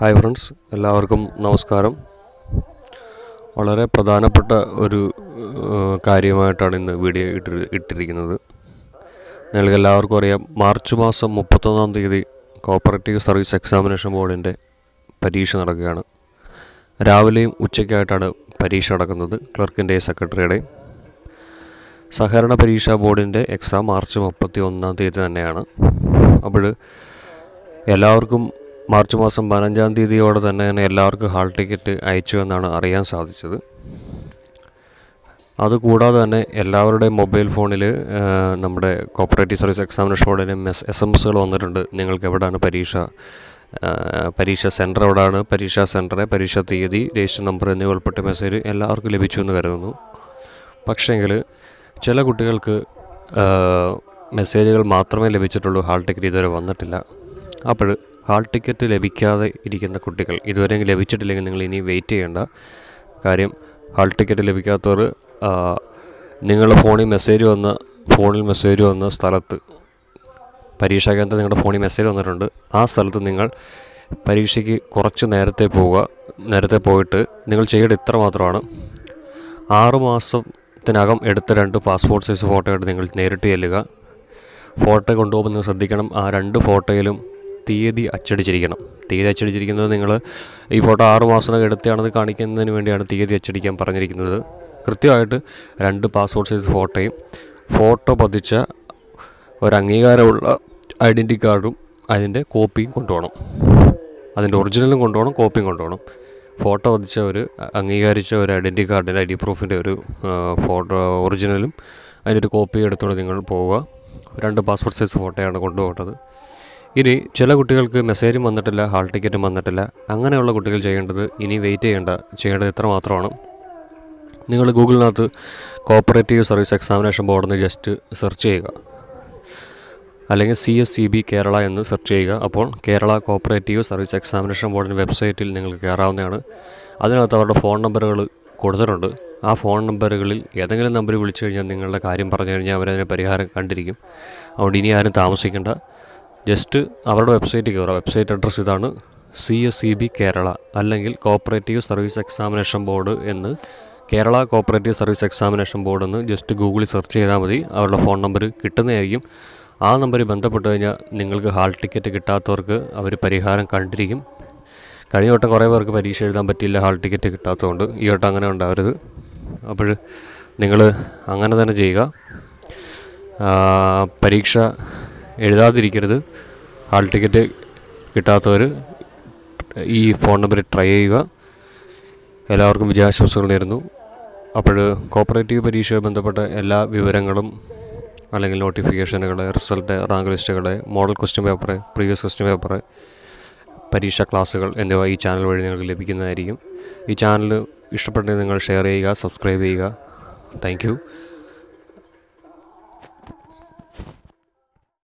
Hi friends എല്ലാവർക്കും നമസ്കാരം. വളരെ പ്രധാനപ്പെട്ട ഒരു കാര്യമായിട്ടാണ് ഇന്ന് വീഡിയോ ഇട്ടി ഇട്ടിരിക്കുന്നത്. നിങ്ങൾക്ക് എല്ലാവർക്കും അറിയാം മാർച്ച് മാസം മുപ്പത്തൊന്നാം തീയതി കോപ്പറേറ്റീവ് സർവീസ് എക്സാമിനേഷൻ ബോർഡിന്റെ പരീക്ഷ നടക്കുകയാണ്. രാവിലെയും ഉച്ചയ്ക്കായിട്ടാണ് പരീക്ഷ നടക്കുന്നത് ക്ലർക്കിന്റെയും സെക്രട്ടറിയുടെയും സഹകരണ പരീക്ഷാ ബോർഡിന്റെ എക്സാം മാർച്ച് മുപ്പത്തി ഒന്നാം തീയതി തന്നെയാണ്. അപ്പോൾ എല്ലാവർക്കും മാർച്ച് മാസം പതിനഞ്ചാം തീയതിയോടെ തന്നെ എല്ലാവർക്കും ഹാൾ ടിക്കറ്റ് അയച്ചു എന്നാണ് അറിയാൻ സാധിച്ചത്. അതുകൂടാതെ തന്നെ എല്ലാവരുടെയും മൊബൈൽ ഫോണിൽ നമ്മുടെ കോപ്പറേറ്റീവ് സർവീസ് എക്സാമിനേഷൻ ബോർഡിന് മെസ് എസ് എം എസുകൾ വന്നിട്ടുണ്ട്. നിങ്ങൾക്ക് എവിടെയാണ് പരീക്ഷ പരീക്ഷ സെന്റർ എവിടെയാണ്? പരീക്ഷാ സെന്ററെ പരീക്ഷാ തീയതി രജിസ്റ്റർ നമ്പർ എന്നിവ ഉൾപ്പെട്ട മെസ്സേജ് എല്ലാവർക്കും ലഭിച്ചു എന്ന് കരുതുന്നു. പക്ഷേങ്കിൽ ചില കുട്ടികൾക്ക് മെസ്സേജുകൾ മാത്രമേ ലഭിച്ചിട്ടുള്ളൂ ഹാൾ ടിക്കറ്റ് ഇതുവരെ വന്നിട്ടില്ല. അപ്പോൾ ഹാൾ ടിക്കറ്റ് ലഭിക്കാതെ ഇരിക്കുന്ന കുട്ടികൾ. ഇതുവരെ ലഭിച്ചിട്ടില്ലെങ്കിൽ നിങ്ങൾ ഇനി വെയിറ്റ് ചെയ്യേണ്ട കാര്യം. ഹാൾ ടിക്കറ്റ് ലഭിക്കാത്തവർ നിങ്ങളുടെ ഫോണിൽ മെസ്സേജ് വന്ന ഫോണിൽ മെസ്സേജ് വന്ന സ്ഥലത്ത് പരീക്ഷാ കേന്ദ്രം നിങ്ങളുടെ ഫോണിൽ മെസ്സേജ് വന്നിട്ടുണ്ട്. ആ സ്ഥലത്ത് നിങ്ങൾ പരീക്ഷയ്ക്ക് കുറച്ച് നേരത്തെ പോവുക. നേരത്തെ പോയിട്ട് നിങ്ങൾ ചെയ്യേണ്ട ഇത്ര മാത്രമാണ്. ആറ് മാസത്തിനകം എടുത്ത രണ്ട് പാസ്പോർട്ട് സൈസ് ഫോട്ടോ എടുത്ത് നിങ്ങൾ നേരിട്ട് ചെല്ലുക. ഫോട്ടോ കൊണ്ടുപോകുമ്പോൾ നിങ്ങൾ ശ്രദ്ധിക്കണം ആ രണ്ട് ഫോട്ടോയിലും തീയതി അച്ചടിച്ചിരിക്കണം. തീയതി അച്ചടിച്ചിരിക്കുന്നത് നിങ്ങൾ ഈ ഫോട്ടോ ആറ് മാസത്തിനകം എടുത്താണത് കാണിക്കുന്നതിന് വേണ്ടിയാണ് തീയതി അച്ചടിക്കാൻ പറഞ്ഞിരിക്കുന്നത്. കൃത്യമായിട്ട് രണ്ട് പാസ്പോർട്ട് സൈസ് ഫോട്ടോയും ഫോട്ടോ പതിച്ച ഒരു അംഗീകാരമുള്ള ഐഡന്റി കാർഡും അതിന്റെ കോപ്പിയും കൊണ്ടുപോകണം. അതിന്റെ ഒറിജിനലും കൊണ്ടുപോകണം കോപ്പിയും കൊണ്ടുപോകണം. ഫോട്ടോ പതിച്ച ഒരു അംഗീകരിച്ച ഒരു ഐഡന്റി കാർഡിന്റെ ഐ ഡി പ്രൂഫിന്റെ ഒരു ഫോട്ടോ ഒറിജിനലും അതിന്റെ ഒരു കോപ്പി എടുത്തുകൊണ്ട് നിങ്ങൾ പോവുക. രണ്ട് പാസ്പോർട്ട് സൈസ് ഫോട്ടോയാണ് കൊണ്ടുപോകേണ്ടത്. ഇനി ചില കുട്ടികൾക്ക് മെസ്സേജും വന്നിട്ടില്ല ഹാൾ ടിക്കറ്റും വന്നിട്ടില്ല. അങ്ങനെയുള്ള കുട്ടികൾ ചെയ്യേണ്ടത് ഇനി വെയിറ്റ് ചെയ്യേണ്ട ചെയ്യേണ്ടത് ഇത്ര മാത്രമാണ്. നിങ്ങൾ ഗൂഗിളിനകത്ത് കോപ്പറേറ്റീവ് സർവീസ് എക്സാമിനേഷൻ ബോർഡെന്ന് ജസ്റ്റ് സെർച്ച് ചെയ്യുക. അല്ലെങ്കിൽ C S C B Kerala എന്ന് സെർച്ച് ചെയ്യുക. അപ്പോൾ കേരള കോപ്പറേറ്റീവ് സർവീസ് എക്സാമിനേഷൻ ബോർഡിന്റെ വെബ്സൈറ്റിൽ നിങ്ങൾ കയറാവുന്നതാണ് അതിനകത്ത് അവരുടെ ഫോൺ നമ്പറുകൾ കൊടുത്തിട്ടുണ്ട്. ആ ഫോൺ നമ്പറുകളിൽ ഏതെങ്കിലും നമ്പർ വിളിച്ചു കഴിഞ്ഞാൽ നിങ്ങളുടെ കാര്യം പറഞ്ഞു കഴിഞ്ഞാൽ അവരതിന് പരിഹാരം കണ്ടിരിക്കും. അതുകൊണ്ട് ഇനി ആരും താമസിക്കേണ്ട. ജസ്റ്റ് അവരുടെ വെബ്സൈറ്റ് കയറുക. വെബ്സൈറ്റ് അഡ്രസ്സ് ഇതാണ് C S C B Kerala അല്ലെങ്കിൽ കോപ്പറേറ്റീവ് സർവീസ് എക്സാമിനേഷൻ ബോർഡ് എന്ന്. Kerala cooperative service examination board എന്ന് ജസ്റ്റ് ഗൂഗിളിൽ സെർച്ച് ചെയ്താൽ മതി. അവരുടെ ഫോൺ നമ്പർ കിട്ടുന്നതായിരിക്കും. ആ നമ്പറിൽ ബന്ധപ്പെട്ട് കഴിഞ്ഞാൽ നിങ്ങൾക്ക് ഹാൾ ടിക്കറ്റ് കിട്ടാത്തവർക്ക് അവർ പരിഹാരം കണ്ടിരിക്കും. കഴിഞ്ഞ വട്ടം കുറേ പേർക്ക് പരീക്ഷ എഴുതാൻ പറ്റിയില്ല ഹാൾ ടിക്കറ്റ് കിട്ടാത്തതുകൊണ്ട്. ഈ വട്ടം അങ്ങനെ ഉണ്ടാവരുത്. അപ്പോൾ നിങ്ങൾ അങ്ങനെ തന്നെ ചെയ്യുക. പരീക്ഷ എഴുതാതിരിക്കരുത്. ഹാൾ ടിക്കറ്റ് കിട്ടാത്തവർ ഈ ഫോൺ നമ്പറിൽ ട്രൈ ചെയ്യുക. എല്ലാവർക്കും വിജയാശംസകൾ നേരുന്നു. അപ്പോൾ കോപ്പറേറ്റീവ് പരീക്ഷയുമായി ബന്ധപ്പെട്ട എല്ലാ വിവരങ്ങളും അല്ലെങ്കിൽ നോട്ടിഫിക്കേഷനുകൾ റിസൾട്ട് റാങ്ക് ലിസ്റ്റുകൾ model question paper previous question paper പരീക്ഷാ ക്ലാസ്സുകൾ എന്നിവ ഈ ചാനൽ വഴി നിങ്ങൾക്ക് ലഭിക്കുന്നതായിരിക്കും. ഈ ചാനൽ ഇഷ്ടപ്പെട്ടെങ്കിൽ നിങ്ങൾ ഷെയർ ചെയ്യുക സബ്സ്ക്രൈബ് ചെയ്യുക. താങ്ക്